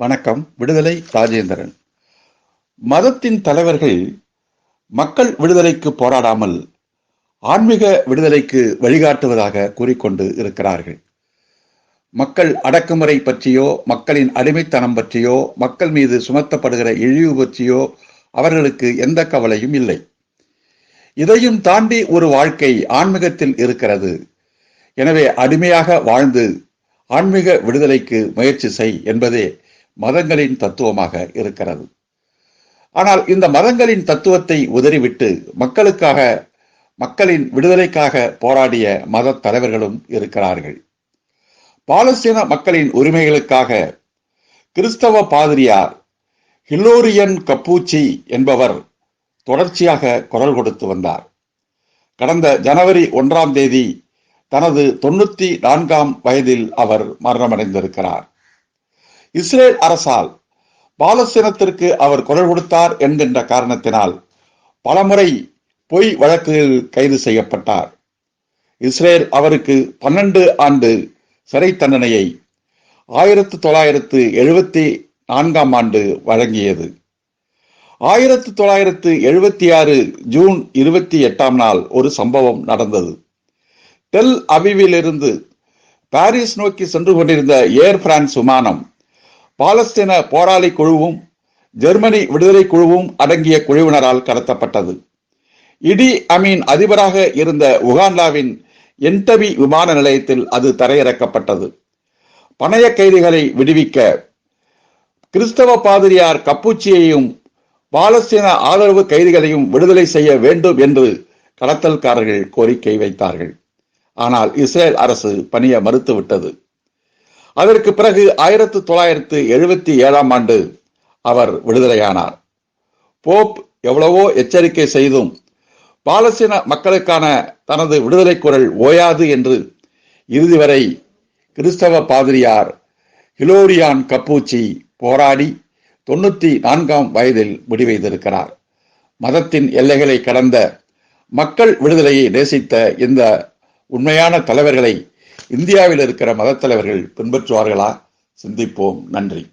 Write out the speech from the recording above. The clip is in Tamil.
வணக்கம். விடுதலை ராஜேந்திரன். மதத்தின் தலைவர்கள் மக்கள் விடுதலைக்கு போராடாமல் ஆன்மீக விடுதலைக்கு வழிகாட்டுவதாக கூறிக்கொண்டு இருக்கிறார்கள். மக்கள் அடக்குமுறை பற்றியோ மக்களின் அடிமைத்தனம் பற்றியோ மக்கள் மீது சுமத்தப்படுகிற இழிவு பற்றியோ அவர்களுக்கு எந்த கவலையும் இல்லை. இதையும் தாண்டி ஒரு வாழ்க்கை ஆன்மீகத்தில் இருக்கிறது. எனவே அடிமையாக வாழ்ந்து ஆன்மீக விடுதலைக்கு முயற்சி செய் என்பதே மதங்களின் தத்துவமாக இருக்கிறது. ஆனால் இந்த மதங்களின் தத்துவத்தை உதறிவிட்டு மக்களுக்காக மக்களின் விடுதலைக்காக போராடிய மத தலைவர்களும் இருக்கிறார்கள். பாலஸ்தீன மக்களின் உரிமைகளுக்காக கிறிஸ்தவ பாதிரியார் ஹில்லோரியன் கப்பூச்சி என்பவர் தொடர்ச்சியாக குரல் கொடுத்து வந்தார். கடந்த ஜனவரி ஒன்றாம் தேதி தனது தொண்ணூத்தி நான்காம் வயதில் அவர் மரணமடைந்திருக்கிறார். இஸ்ரேல் அரசால் பாலஸ்தீனத்திற்கு அவர் குரல் கொடுத்தார் என்கின்ற காரணத்தினால் பலமுறை பொய் வழக்குகளில் கைது செய்யப்பட்டார். இஸ்ரேல் அவருக்கு பன்னெண்டு ஆண்டு சிறை தண்டனையை ஆயிரத்து தொள்ளாயிரத்து எழுபத்தி நான்காம் ஆண்டு வழங்கியது. ஆயிரத்து தொள்ளாயிரத்து எழுபத்தி ஆறு ஜூன் இருபத்தி எட்டாம் நாள் ஒரு சம்பவம் நடந்தது. டெல் அபிவிலிருந்து பாரிஸ் நோக்கி சென்று கொண்டிருந்த ஏர் பிரான்ஸ் விமானம் பாலஸ்தீன போராளி குழுவும் ஜெர்மனி விடுதலை குழுவும் அடங்கிய குழுவினரால் கடத்தப்பட்டது. இடி அமீன் அதிபராக இருந்த உகாண்டாவின் என்டபி விமான நிலையத்தில் அது தரையிறக்கப்பட்டது. பணைய கைதிகளை விடுவிக்க கிறிஸ்தவ பாதிரியார் கப்பூச்சியையும் பாலஸ்தீன ஆதரவு கைதிகளையும் விடுதலை செய்ய வேண்டும் என்று கடத்தல்காரர்கள் கோரிக்கை வைத்தார்கள். ஆனால் இஸ்ரேல் அரசு பணிய மறுத்துவிட்டது. அதற்கு பிறகு ஆயிரத்து தொள்ளாயிரத்து எழுபத்தி ஏழாம் ஆண்டு அவர் விடுதலையானார். போப் எவ்வளவோ எச்சரிக்கை செய்தும் பாலஸ்தீன மக்களுக்கான தனது விடுதலை குரல் ஓயாது என்று இறுதி வரை கிறிஸ்தவ பாதிரியார் ஹிலோரியான் கப்பூச்சி போராடி தொண்ணூற்றி நான்காம் வயதில் முடிவெய்திருக்கிறார் மதத்தின் எல்லைகளை கடந்த மக்கள் விடுதலையை நேசித்த இந்த உண்மையான தலைவர்களை இந்தியாவில் இருக்கிற மதத்தலைவர்கள் பின்பற்றுவார்களா? சிந்திப்போம். நன்றி.